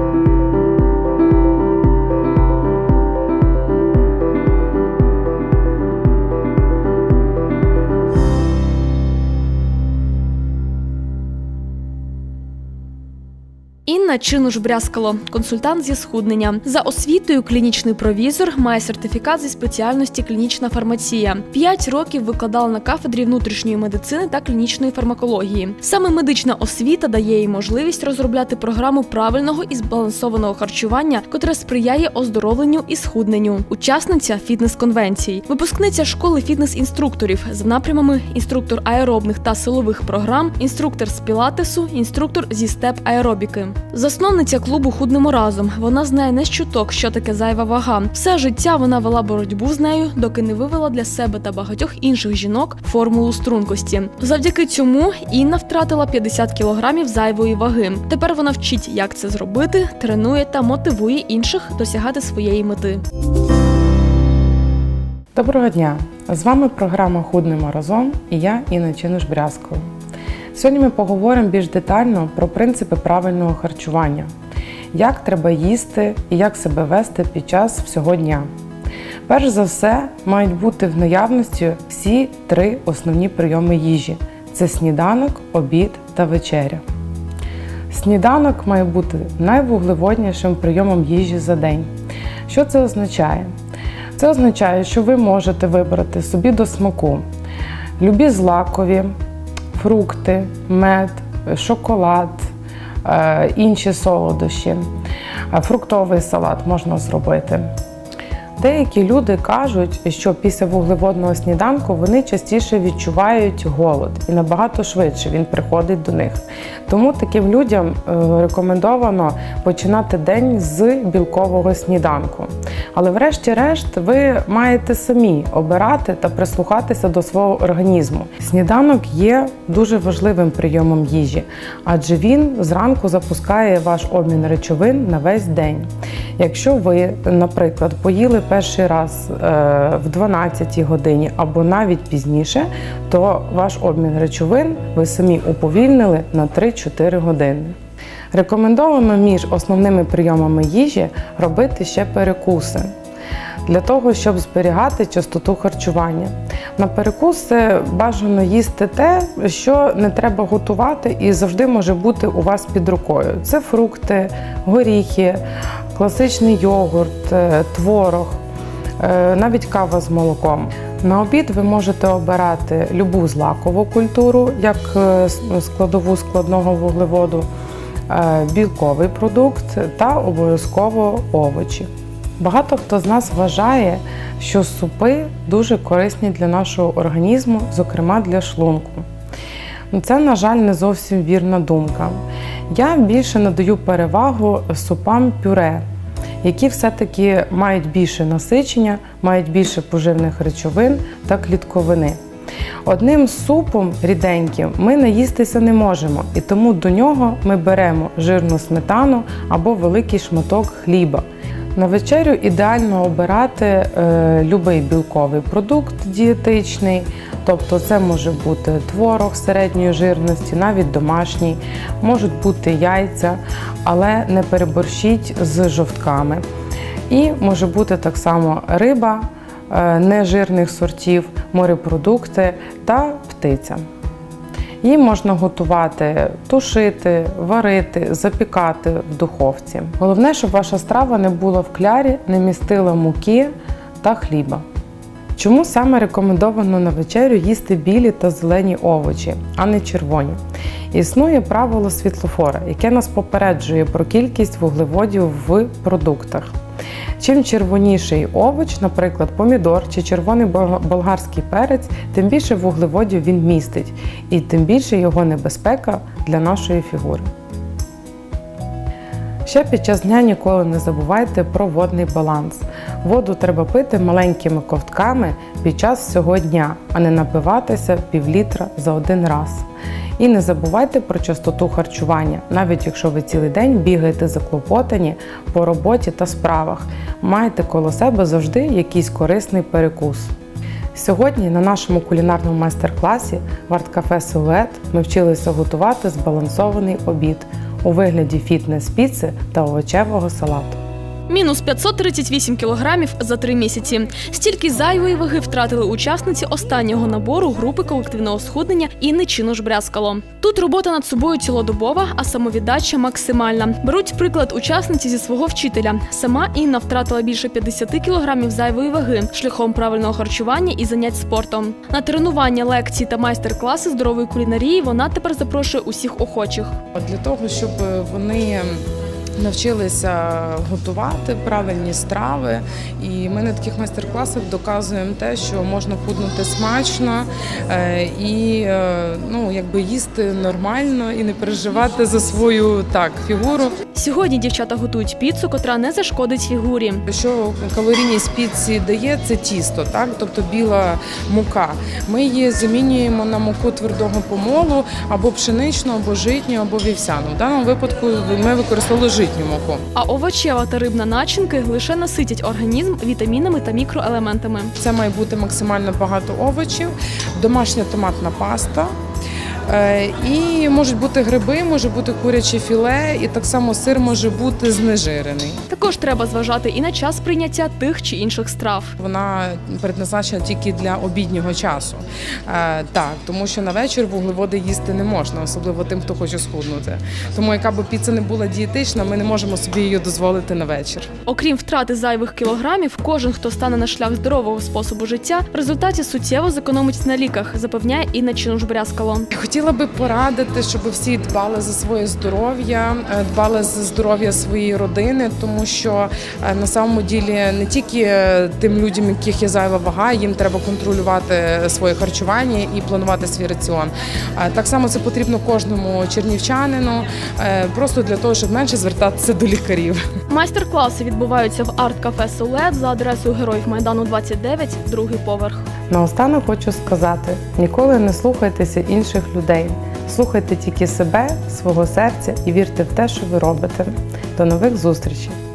Thank you. Інна Чинуш Брязкало, консультант зі схуднення. За освітою клінічний провізор, має сертифікат зі спеціальності клінічна фармація. П'ять років викладала на кафедрі внутрішньої медицини та клінічної фармакології. Саме медична освіта дає їй можливість розробляти програму правильного і збалансованого харчування, котре сприяє оздоровленню і схудненню. Учасниця фітнес-конвенцій, випускниця школи фітнес-інструкторів за напрямами інструктор аеробних та силових програм, інструктор з пілатесу, інструктор зі степ аеробіки. Засновниця клубу Худнемо разом. Вона знає не з чуток, що таке зайва вага. Все життя вона вела боротьбу з нею, доки не вивела для себе та багатьох інших жінок формулу стрункості. Завдяки цьому Інна втратила 50 кілограмів зайвої ваги. Тепер вона вчить, як це зробити, тренує та мотивує інших досягати своєї мети. Доброго дня! З вами програма Худнемо разом і я Інна Чинуш Брязкова. Сьогодні ми поговоримо більш детально про принципи правильного харчування, як треба їсти і як себе вести під час всього дня. Перш за все, мають бути в наявності всі три основні прийоми їжі: це сніданок, обід та вечеря. Сніданок має бути найвуглеводнішим прийомом їжі за день. Що це означає? Це означає, що ви можете вибрати собі до смаку любі злакові, фрукти, мед, шоколад, е, інші солодощі, Е, фруктовий салат можна зробити. Деякі люди кажуть, що після вуглеводного сніданку вони частіше відчувають голод і набагато швидше він приходить до них. Тому таким людям е, рекомендовано починати день з білкового сніданку. Але, врешті-решт, ви маєте самі обирати та прислухатися до свого організму. Сніданок є дуже важливим прийомом їжі, адже він зранку запускає ваш обмін речовин на весь день. Якщо ви, наприклад, поїли перший раз е, в 12 годині або навіть пізніше, то ваш обмін речовин ви самі уповільнили на 3-4 години. Рекомендовано між основними прийомами їжі робити ще перекуси. Для того, щоб зберігати частоту харчування. На перекуси бажано їсти те, що не треба готувати і завжди може бути у вас під рукою. Це фрукти, горіхи, класичний йогурт, е, творог, е, навіть кава з молоком. На обід ви можете обирати любу злакову культуру, як е, складову складного вуглеводу, білковий продукт та обов'язково овочі. Багато хто з нас вважає, що супи дуже корисні для нашого організму, зокрема для шлунку. Це, на жаль, не зовсім вірна думка. Я більше надаю перевагу супам пюре, які все-таки мають більше насичення, мають більше поживних речовин та клітковини. Одним супом ріденьким ми наїстися не можемо, і тому до нього ми беремо жирну сметану або великий шматок хліба. На вечерю ідеально обирати е, любий білковий продукт дієтичний, тобто це може бути творог середньої жирності, навіть домашній, можуть бути яйця, але не переборщіть з жовтками. І може бути так само риба е, нежирних сортів, морепродукти та птиця. Її можна готувати, тушити, варити, запікати в духовці. Головне, щоб ваша страва не була в клярі, не містила муки та хліба. Чому саме рекомендовано на вечерю їсти білі та зелені овочі, а не червоні? Існує правило світлофора, яке нас попереджує про кількість вуглеводів в продуктах. Чим червоніший овоч, наприклад, помідор чи червоний болгарський перець, тим більше вуглеводів він містить, і тим більше його небезпека для нашої фігури. Ще під час дня ніколи не забувайте про водний баланс. Воду треба пити маленькими ковтками під час всього дня, а не напиватися півлітра за один раз. І не забувайте про частоту харчування, навіть якщо ви цілий день бігаєте заклопотані по роботі та справах. Майте коло себе завжди якийсь корисний перекус. Сьогодні на нашому кулінарному майстер-класі в арт-кафе Силует ми вчилися готувати збалансований обід у вигляді фітнес-піци та овочевого салату. Мінус 538 кілограмів за три місяці. Стільки зайвої ваги втратили учасниці останнього набору групи колективного схуднення Інни Чинуш Брязкало. Тут робота над собою цілодобова, а самовіддача максимальна. Беруть приклад учасниці зі свого вчителя. Сама Інна втратила більше 50 кілограмів зайвої ваги шляхом правильного харчування і занять спортом. На тренування, лекції та майстер-класи здорової кулінарії вона тепер запрошує усіх охочих. Для того, щоб вони навчилися готувати правильні страви, і ми на таких майстер-класах доказуємо те, що можна худнути смачно е, і е, ну, якби їсти нормально і не переживати за свою так фігуру. Сьогодні дівчата готують піцу, котра не зашкодить фігурі. Що калорійність піці дає, це тісто, так тобто біла мука. Ми її замінюємо на муку твердого помолу або пшеничну, або житню, або вівсяну. В даному випадку ми використовували житню муку. А овочева та рибна начинки лише наситять організм вітамінами та мікроелементами. Це має бути максимально багато овочів, домашня томатна паста. Е, І можуть бути гриби, може бути куряче філе, і так само сир може бути знежирений. Також треба зважати і на час прийняття тих чи інших страв. Вона предназначена тільки для обіднього часу. Е, так, тому що на вечір вуглеводи їсти не можна, особливо тим, хто хоче схуднути. Тому яка б піца не була дієтична, ми не можемо собі її дозволити на вечір. Окрім втрати зайвих кілограмів, кожен, хто стане на шлях здорового способу життя, в результаті суттєво зекономить на ліках, запевняє Інна Чинуш-Брязкало. Хотіла би порадити, щоб всі дбали за своє здоров'я, е, дбали за здоров'я своєї родини, тому що е, на самому ділі не тільки е, тим людям, яких є зайва вага, їм треба контролювати своє харчування і планувати свій раціон. Так само це потрібно кожному чернівчанину, просто для того, щоб менше звертатися до лікарів. Майстер-класи відбуваються в арт-кафе Солет за адресою Героїв Майдану 29, другий поверх. Наостанок хочу сказати: ніколи не слухайтеся інших людей. Слухайте тільки себе, свого серця і вірте в те, що ви робите. До нових зустрічей!